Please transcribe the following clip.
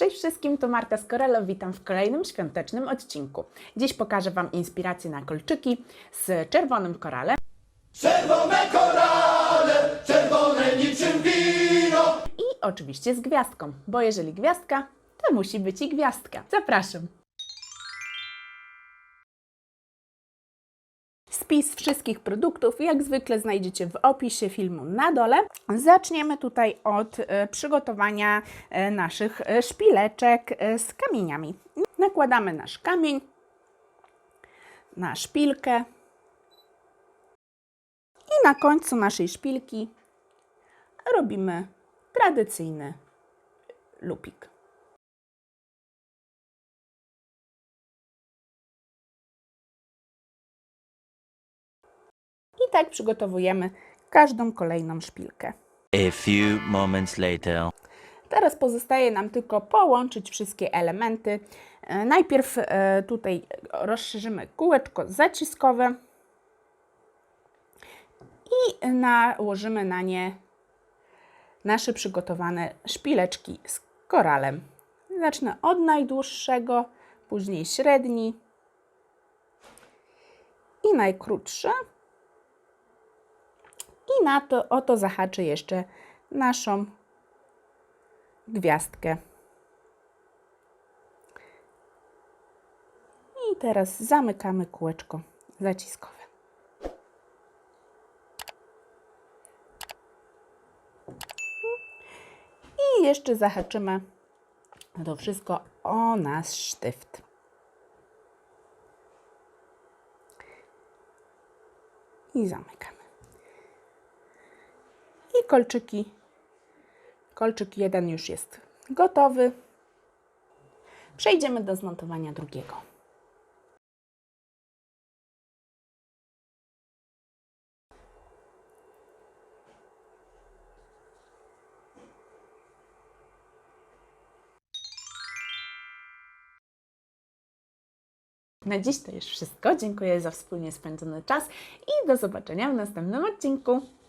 Cześć wszystkim, to Marta Skorelo, witam w kolejnym świątecznym odcinku. Dziś pokażę Wam inspirację na kolczyki z czerwonym koralem Czerwone korale, czerwone niczym wino. i oczywiście z gwiazdką, bo jeżeli gwiazdka, to musi być i gwiazdka. Zapraszam! Spis wszystkich produktów jak zwykle znajdziecie w opisie filmu na dole. Zaczniemy tutaj od e, przygotowania e, naszych e, szpileczek z kamieniami. Nakładamy nasz kamień na szpilkę i na końcu naszej szpilki robimy tradycyjny lupik. I tak przygotowujemy każdą kolejną szpilkę. A few moments later. Teraz pozostaje nam tylko połączyć wszystkie elementy. E, Najpierw e, tutaj rozszerzymy kółeczko zaciskowe i nałożymy na nie nasze przygotowane szpileczki z koralem. Zacznę od najdłuższego, później średni i najkrótszy. I na to oto zahaczę jeszcze naszą gwiazdkę. I teraz zamykamy kółeczko zaciskowe. I jeszcze zahaczymy to wszystko o nasz sztyft. I zamykamy. Kolczyki Kolczyk jeden już jest gotowy. Przejdziemy do zmontowania drugiego. Na dziś to już wszystko. Dziękuję za wspólnie spędzony czas i do zobaczenia w następnym odcinku.